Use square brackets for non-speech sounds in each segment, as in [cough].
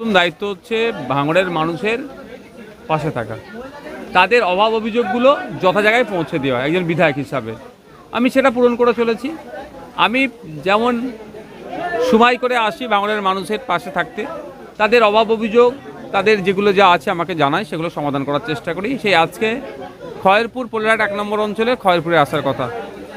প্রথম দায়িত্ব হচ্ছে ভাঙড়ের মানুষের পাশে থাকা। তাদের অভাব অভিযোগগুলো যথা জায়গায় পৌঁছে দেওয়া একজন বিধায়ক হিসাবে। আমি সেটা পূরণ করে চলেছি। আমি যেমন সময় করে আসি ভাঙড়ের মানুষের পাশে থাকতে, তাদের অভাব অভিযোগ, তাদের যেগুলো যা আছে আমাকে জানায়, সেগুলো সমাধান করার চেষ্টা করি। সেই আজকে খয়েরপুর, পোলারহাট এক নম্বর অঞ্চলে খয়েরপুরে আসার কথা।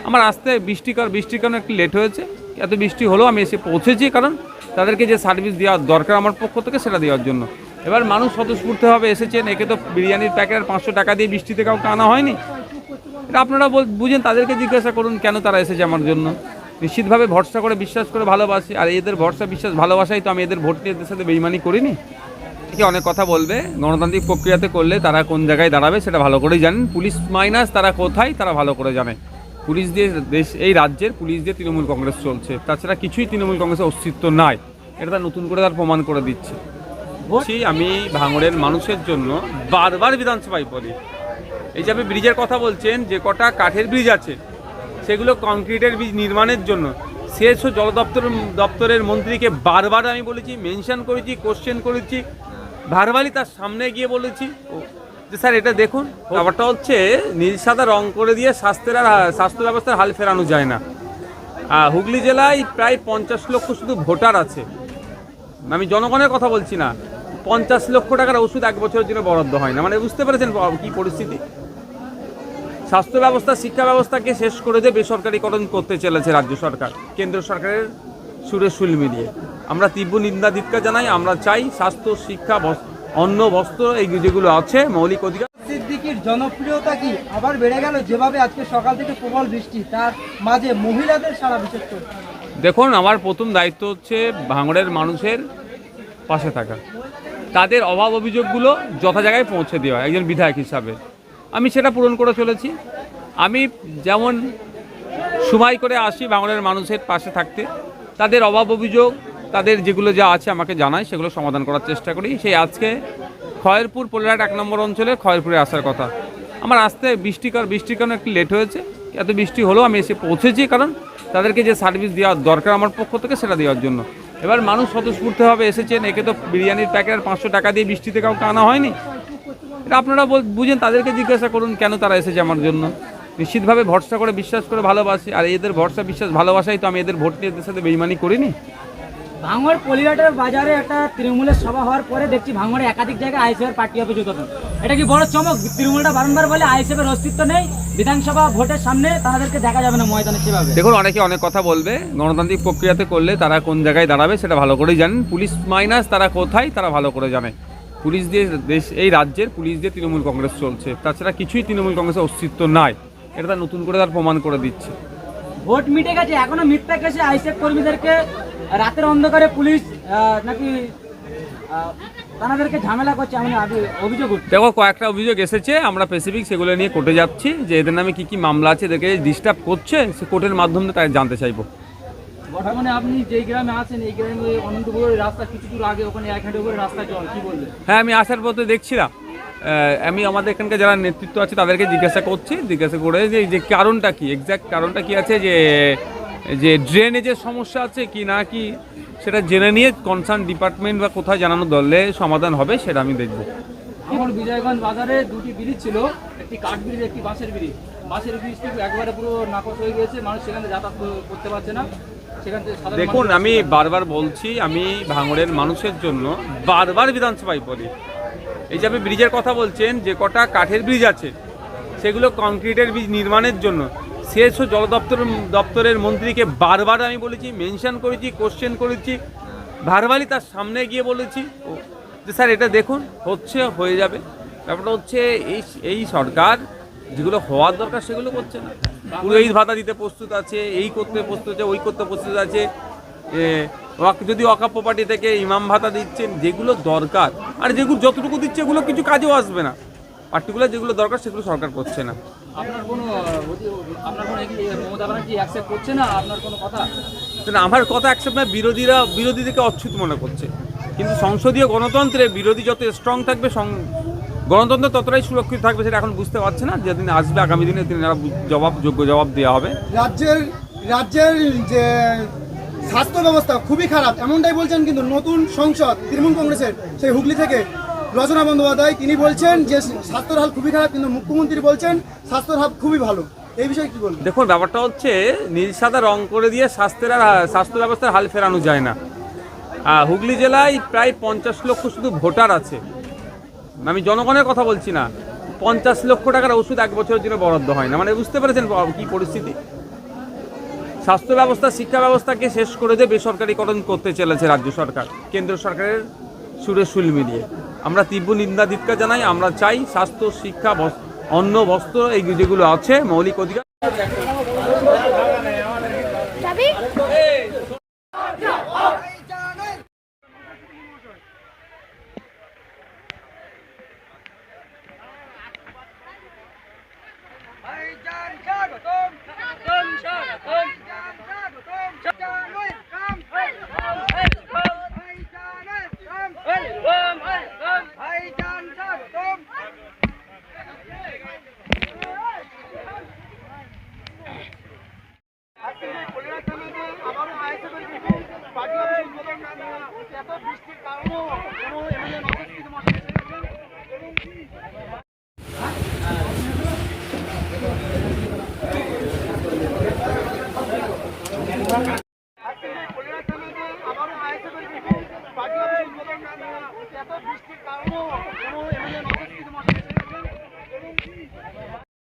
আমার আসতে বৃষ্টি কার বৃষ্টির কারণে একটু লেট হয়েছে। এত বৃষ্টি হলেও আমি এসে পৌঁছেছি, কারণ তাদেরকে যে সার্ভিস দেওয়া দরকার আমার পক্ষ থেকে সেটা দেওয়ার জন্য। এবার মানুষ স্বতঃস্ফূর্তভাবে এসেছেন, একে তো বিরিয়ানির প্যাকেট পাঁচশো টাকা দিয়ে বৃষ্টিতে কাউকে আনা হয়নি। এটা আপনারা বুঝেন, তাদেরকে জিজ্ঞাসা করুন, কেন তারা এসেছে আমার জন্য? নিশ্চিতভাবে ভরসা করে বিশ্বাস করে ভালোবাসি, আর এদের ভরসা, বিশ্বাস, ভালোবাসাই তো আমি এদের ভোট নিয়ে এদের সাথে বেইমানি করিনি। কি অনেক কথা বলবে, গণতান্ত্রিক প্রক্রিয়াতে করলে তারা কোন জায়গায় দাঁড়াবে সেটা ভালো করেই জানেন। পুলিশ মাইনাস তারা কোথায়, তারা ভালো করে জানে। পুলিশ দিয়ে দেশ এই রাজ্যের পুলিশ দিয়ে তৃণমূল কংগ্রেস চলছে। তাছাড়া কিছুই তৃণমূল কংগ্রেসের অস্তিত্ব নাই। এটা তার নতুন করে তার প্রমাণ করে দিচ্ছে। বলছি আমি ভাঙড়ের মানুষের জন্য বারবার বিধানসভায় বলি। এই যে আপনি ব্রিজের কথা বলছেন যে কটা কাঠের ব্রিজ আছে সেগুলো কংক্রিটের ব্রিজ নির্মাণের জন্য শেষ ও জল দপ্তর দপ্তরের মন্ত্রীকে বারবার আমি বলেছি মেনশন করেছি কোশ্চেন করেছি ভারবালি তার সামনে গিয়ে বলেছি। ও- যে স্যার, এটা দেখুন, ব্যাপারটা হচ্ছে নীল সাদা রং করে দিয়ে স্বাস্থ্যের আর স্বাস্থ্য ব্যবস্থার হাল ফেরানো যায় না। হুগলি জেলায় প্রায় পঞ্চাশ লক্ষ শুধু ভোটার আছে। আমি জনগণের কথা বলছি না, পঞ্চাশ লক্ষ টাকার ওষুধ এক বছরের জন্য বরাদ্দ হয় না। মানে বুঝতে পেরেছেন কি পরিস্থিতি? স্বাস্থ্য ব্যবস্থা, শিক্ষা ব্যবস্থাকে শেষ করে দিয়ে বেসরকারীকরণ করতে চলেছে রাজ্য সরকার, কেন্দ্র সরকারের সুরে সুল মিলিয়ে। আমরা তীব্র নিন্দা ধিক্কার জানাই, আমরা চাই স্বাস্থ্য, শিক্ষা অন্ন বস্ত্র এই যেগুলো আছে মৌলিক অধিকার। সিদ্দিকির জনপ্রিয়তা কি? আবার বেড়ে গেল যেভাবে আজকে সকাল থেকে প্রবল বৃষ্টি তার মাঝে মহিলাদের সারা বিশেষ করে। দেখুন আমার প্রথম দায়িত্ব হচ্ছে ভাঙড়ের মানুষের পাশে থাকা। তাদের অভাব অভিযোগগুলো যথা জায়গায় পৌঁছে দেওয়া একজন বিধায়ক হিসাবে। আমি সেটা পূরণ করে চলেছি। আমি যেমন সময় করে আসি ভাঙড়ের মানুষের পাশে থাকতে তাদের অভাব অভিযোগ তাদের যেগুলো যা আছে আমাকে জানায় সেগুলো সমাধান করার চেষ্টা করি। সেই আজকে খয়েরপুর পোলারহাট এক নম্বর অঞ্চলে খয়েরপুরে আসার কথা। আমার আসতে বৃষ্টি কার বৃষ্টির কারণে একটু লেট হয়েছে। এত বৃষ্টি হলেও আমি এসে পৌঁছেছি কারণ তাদেরকে যে সার্ভিস দেওয়ার দরকার আমার পক্ষ থেকে সেটা দেওয়ার জন্য। এবার মানুষ স্বতঃস্ফূর্তভাবে এসেছেন। একে তো বিরিয়ানির প্যাকেট আর পাঁচশো টাকা দিয়ে বৃষ্টিতে কাউকে আনা হয়নি। এটা আপনারা বুঝেন, তাদেরকে জিজ্ঞাসা করুন, কেন তারা এসেছে আমার জন্য? নিশ্চিতভাবে ভরসা করে, বিশ্বাস করে ভালোবাসি। আর এদের ভরসা, বিশ্বাস, ভালোবাসাই তো আমি এদের ভোট নিয়ে এদের সাথে বেইমানি করিনি। ভাঙড় পলিহাটের বাজারে একটা তৃণমূলের সভা হওয়ার পরে দেখছি ভাঙড়ে একাধিক জায়গায় আইসিএফের পার্টি অফিস উদ্বোধন এটা কি বড় চমক? তৃণমূলটা বারংবার বলে আইসিএফের অস্তিত্ব নেই বিধানসভা ভোটের সামনে তাদেরকে দেখা যাবে না ময়দানে সেভাবে। দেখুন অনেকে অনেক কথা বলবে গণতান্ত্রিক প্রক্রিয়াতে করলে তারা কোন জায়গায় দাঁড়াবে সেটা ভালো করেই জানেন। পুলিশ মাইনাস তারা কোথায় তারা ভালো করে জানে। পুলিশ দিয়ে দেশ এই রাজ্যের পুলিশ দিয়ে তৃণমূল কংগ্রেস চলছে। তাছাড়া কিছুই তৃণমূল কংগ্রেসের অস্তিত্ব নাই। এটা তার নতুন করে তার প্রমাণ করে দিচ্ছে। ভোট মিটে গেছে এখনও মিথ্যা কেসে আইসিএফ কর্মীদেরকে রাতের অন্ধকারে পুলিশ নাকি আহ, তাদেরকে ঝামেলা করছে আমি অভিযোগ দেখো কয়েকটা অভিযোগ এসেছে। আমরা স্পেসিফিক সেগুলো নিয়ে কোর্টে যাচ্ছি যে এদের নামে কি কি মামলা আছে এদেরকে ডিস্টার্ব করছে সে কোর্টের মাধ্যমে তাই জানতে চাইব। বর্তমানে আপনি যেই গ্রামে আছেন এই গ্রামে অনন্তপুরের রাস্তা কিছু দূর আগে ওখানে এক হাঁটু করে রাস্তা জল কি বলবেন? হ্যাঁ আমি আসার পথে দেখছিলাম। আমি আমাদের এখানকার যারা নেতৃত্ব আছে তাদেরকে জিজ্ঞাসা করছি। জিজ্ঞাসা করে যে যে কারণটা কি? এক্স্যাক্ট কারণটা কি আছে? যে যে ড্রেনেজের সমস্যা আছে কি না কি সেটা জেনে নিয়ে কনসার্ন ডিপার্টমেন্ট বা কোথায় জানানো দলে সমাধান হবে সেটা আমি দেখব। আমার বিজয়গঞ্জ বাজারে দুটি ব্রিজ ছিল একটি কাঠ ব্রিজ একটি বাঁশের ব্রিজ। বাঁশের ব্রিজটি একবারে পুরো নাকচ হয়ে মানুষ সেখানে যাতায়াত করতে পারছে না। দেখুন আমি বারবার বলছি আমি ভাঙড়ের মানুষের জন্য বারবার বিধানসভায় বলি এই যে আপনি ব্রিজের কথা বলছেন যে কটা কাঠের ব্রিজ আছে সেগুলো কংক্রিটের ব্রিজ নির্মাণের জন্য। শেষ ও জল দপ্তর দপ্তরের মন্ত্রীকে বারবার আমি বলেছি মেনশন করেছি কোশ্চেন করেছি, ভারবালি তার সামনে গিয়ে বলেছি। যে স্যার, এটা দেখুন, হচ্ছে, হয়ে যাবে। ব্যাপারটা হচ্ছে, এই এই সরকার যেগুলো হওয়ার দরকার সেগুলো করছে না। পুরো এই ভাতা দিতে প্রস্তুত আছে, এই করতে প্রস্তুত আছে, ওই করতে প্রস্তুত আছে। যদি অকাপ প্রপার্টি থেকে ইমাম ভাতা দিচ্ছেন, যেগুলো দরকার, আর যেগুলো যতটুকু দিচ্ছে এগুলো কিছু কাজেও আসবে না। পার্টিকুলার যেগুলো দরকার সেগুলো সরকার করছে না। আপনার কোনো আপনার কোনো কি মমতা ব্যানার্জি অ্যাকসেপ্ট করছে না? আপনার কোনো কথা? না, আমার কথা অ্যাকসেপ্ট না বিরোধীরা বিরোধীদেরকে অচ্ছুত মনে করছে। কিন্তু সংসদীয় গণতন্ত্রে বিরোধী যত স্ট্রং থাকবে সং- গণতন্ত্র ততটাই সুরক্ষিত থাকবে সেটা এখন বুঝতে পারছে না। যেদিন আসবে আগামী দিনে তিনি জবাব যোগ্য জবাব দেওয়া হবে। রাজ্যের রাজ্যের যে স্বাস্থ্য ব্যবস্থা খুবই খারাপ এমনটাই বলছেন কিন্তু নতুন সংসদ তৃণমূল কংগ্রেসের সেই হুগলি থেকে রচনা বন্দ্যোপাধ্যায়, তিনি বলছেন যে স্বাস্থ্যের হাল খুবই খারাপ, কিন্তু মুখ্যমন্ত্রী বলছেন স্বাস্থ্যের হাল খুবই ভালো। এই বিষয়ে কি বলবেন? দেখুন, ব্যাপারটা হচ্ছে, নীল সাদা রং করে দিয়ে স্বাস্থ্যের আর স্বাস্থ্য ব্যবস্থার হাল ফেরানো যায় না। হুগলি জেলায় প্রায় পঞ্চাশ লক্ষ শুধু ভোটার আছে। আমি জনগণের কথা বলছি না, পঞ্চাশ লক্ষ টাকার ওষুধ এক বছরের জন্য বরাদ্দ হয় না। মানে বুঝতে পেরেছেন কি পরিস্থিতি? স্বাস্থ্য ব্যবস্থা, শিক্ষা ব্যবস্থাকে শেষ করে দিয়ে বেসরকারীকরণ করতে চলেছে রাজ্য সরকার, কেন্দ্র সরকারের সুরে সুল মিলিয়ে। আমরা তীব্র নিন্দা দীপকা জানাই, আমরা চাই স্বাস্থ্য, শিক্ষা অন্ন, বস্ত্র, এই যেগুলো আছে, মৌলিক অধিকার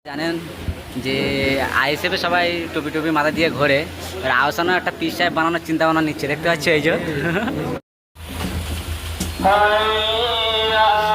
জানেন যে আইএসএফে সবাই টুপি টুপি মাথা দিয়ে ঘোরে আহসানও একটা পিস সাহেব বানানোর চিন্তা ভাবনা নিচ্ছে, দেখতে পাচ্ছি এই যে। [laughs]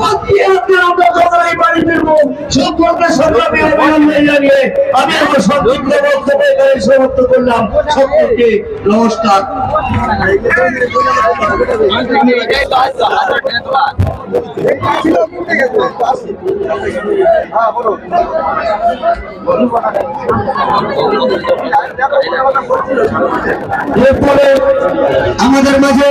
শপথ দিয়ে আপনার আমরা সবাই বাড়ি ফিরবো। সকলকে সংগ্রামী অভিনন্দন জানিয়ে আমি আমার সংক্ষিপ্ত বক্তব্য এখানে সমাপ্ত করলাম। সকলকে নমস্কার। এরপরে আমাদের মাঝে